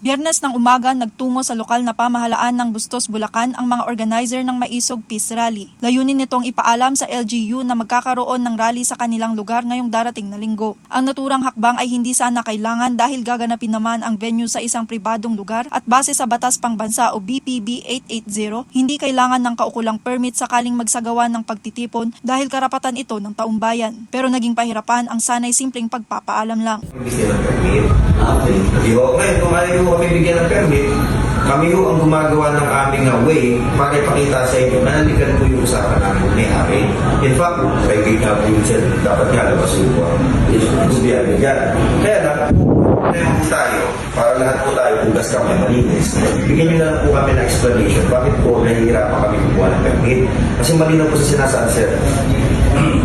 Biyernes ng umaga, nagtungo sa lokal na pamahalaan ng Bustos, Bulacan ang mga organizer ng Maisog Peace Rally. Layunin nitong ipaalam sa LGU na magkakaroon ng rally sa kanilang lugar ngayong darating na linggo. Ang naturang hakbang ay hindi sana kailangan dahil gaganapin naman ang venue sa isang pribadong lugar at base sa Batas Pangbansa o BPB 880, hindi kailangan ng kaukulang permit sakaling magsagawa ng pagtitipon dahil karapatan ito ng taumbayan. Pero naging pahirapan ang sanay simpleng pagpapaalam lang. permit. Okay. Di ba? Ngayon, kung ayaw mo kami ng permit, kami ho ang gumagawa ng aming uh, way para ipakita sa inyo na nalikan po yung usapan namin ni Ari. In fact, kay Kate yun siya, dapat nga labas yung uh, gubiyagan dyan. Kaya lang, Meron po tayo, para lahat po tayo pugas kami malinis. Bigyan na lang po kami ng explanation bakit po nahihirapan kami kumuha ng permit. Kasi malinaw po sa sinasabi sir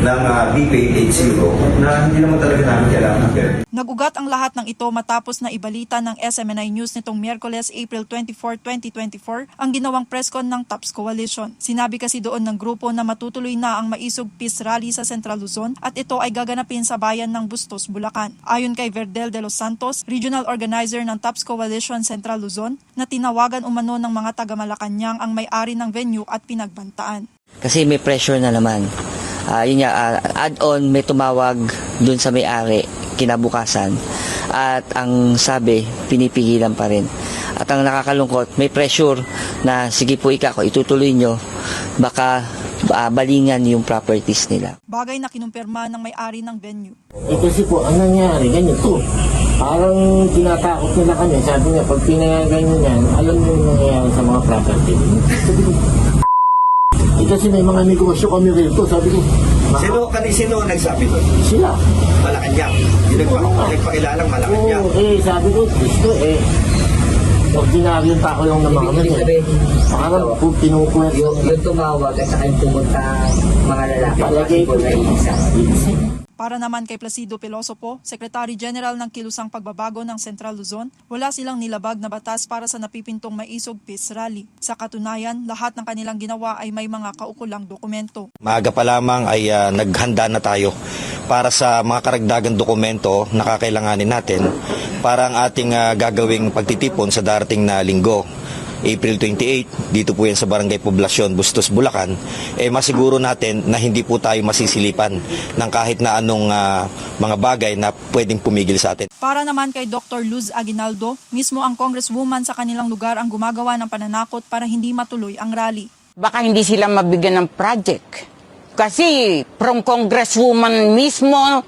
ng uh, BP80 na hindi naman talaga namin kailangan. Nagugat ang lahat ng ito matapos na ibalita ng SMNI News nitong Miyerkules, April 24, 2024 ang ginawang presscon ng TOPS Coalition. Sinabi kasi doon ng grupo na matutuloy na ang Maisog Peace Rally sa Central Luzon at ito ay gaganapin sa bayan ng Bustos, Bulacan. Ayon kay Verdel de los Santos, regional organizer ng TOPS Coalition Central Luzon, na tinawagan umano ng mga taga-Malacanang ang may-ari ng venue at pinagbantaan. Kasi may pressure na naman. Ah, yun nga, ah, add-on, may tumawag dun sa may-ari kinabukasan. At ang sabi, pinipigilan pa rin. At ang nakakalungkot, may pressure na sige po ika, itutuloy nyo, baka ah, balingan yung properties nila. Bagay na kinumpirma ng may-ari ng venue. Eh kasi po, ang nangyari, ganito. Parang tinatakot nila kami. Sabi niya, pag pinayagan niyo yan, alam niyo yung nangyayari sa mga property. Sabi ko, eh kasi may mga negosyo kami rito. Sabi ko, "Baka Sino, kani, sino ang nagsabi doon? sila. Malacanang. Yung nagpa- nagpakilalang Malacanang. Oo, eh, sabi ko, gusto eh. Ordinaryong tao lang naman kami. Ibig Eh. sabihin, Parang po pinukwet. yung, yung tumawag at saka yung pumunta mga lalaki, Palagay ko possible na isa. Para naman kay Placido Pilosopo, Secretary General ng Kilusang Pagbabago ng Central Luzon, wala silang nilabag na batas para sa napipintong maisog peace rally. Sa katunayan, lahat ng kanilang ginawa ay may mga kaukulang dokumento. Maaga pa lamang ay ah, naghanda na tayo para sa mga karagdagang dokumento na kakailanganin natin para ang ating ah, gagawing pagtitipon sa darating na linggo. April 28, dito po yan sa Barangay Poblasyon, Bustos, Bulacan, eh masiguro natin na hindi po tayo masisilipan ng kahit na anong ah, mga bagay na pwedeng pumigil sa atin. Para naman kay Dr. Luz Aguinaldo, mismo ang congresswoman sa kanilang lugar ang gumagawa ng pananakot para hindi matuloy ang rally. baka hindi sila mabigyan ng project. Kasi from congresswoman mismo,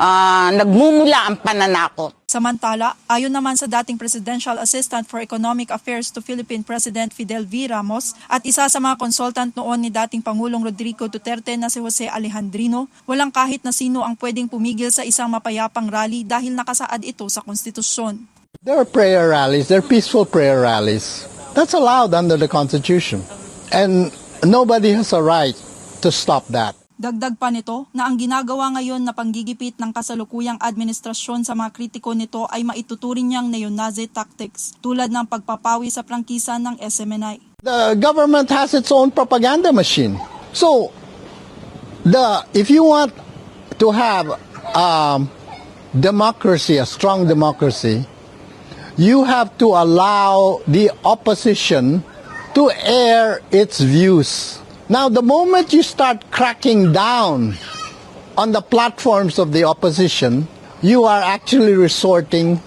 ah, nagmumula ang pananakot. Samantala, ayon naman sa dating Presidential Assistant for Economic Affairs to Philippine President Fidel V. Ramos at isa sa mga consultant noon ni dating Pangulong Rodrigo Duterte na si Jose Alejandrino, walang kahit na sino ang pwedeng pumigil sa isang mapayapang rally dahil nakasaad ito sa konstitusyon. There are prayer rallies, there are peaceful prayer rallies. That's allowed under the Constitution. And nobody has a right to stop that. Dagdag pa nito na ang ginagawa ngayon na panggigipit ng kasalukuyang administrasyon sa mga kritiko nito ay maituturing niyang neo-Nazi tactics tulad ng pagpapawi sa prangkisa ng SMNI. The government has its own propaganda machine. So, the if you want to have um, democracy, a strong democracy, you have to allow the opposition to air its views. Now, the moment you start cracking down on the platforms of the opposition, you are actually resorting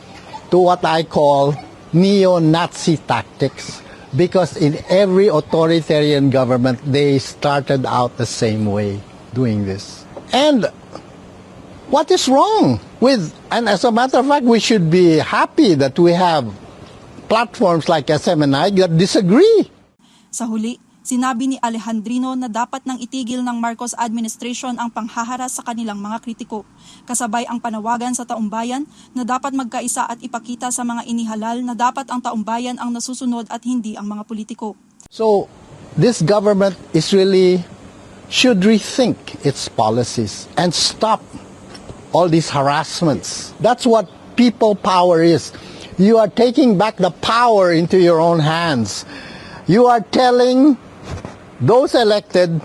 to what I call neo-Nazi tactics. Because in every authoritarian government, they started out the same way doing this. And what is wrong with, and as a matter of fact, we should be happy that we have platforms like SMNI that disagree. Sa huli, sinabi ni Alejandrino na dapat nang itigil ng Marcos administration ang panghaharas sa kanilang mga kritiko. Kasabay ang panawagan sa taumbayan na dapat magkaisa at ipakita sa mga inihalal na dapat ang taumbayan ang nasusunod at hindi ang mga politiko. So, this government is really should rethink its policies and stop all these harassments. That's what people power is. You are taking back the power into your own hands. You are telling those elected,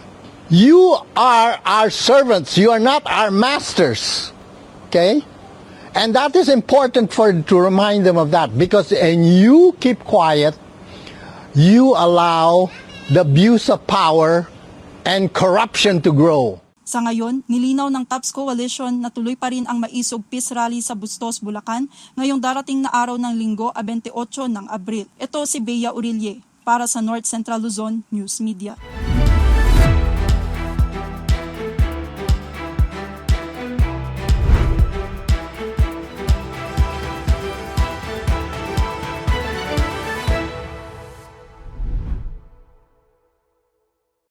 you are our servants. You are not our masters. Okay? And that is important for to remind them of that because and you keep quiet, you allow the abuse of power and corruption to grow. Sa ngayon, nilinaw ng TAPS Coalition na tuloy pa rin ang maisog peace rally sa Bustos, Bulacan ngayong darating na araw ng linggo a 28 ng Abril. Ito si Bea Urilye para sa North Central Luzon News Media.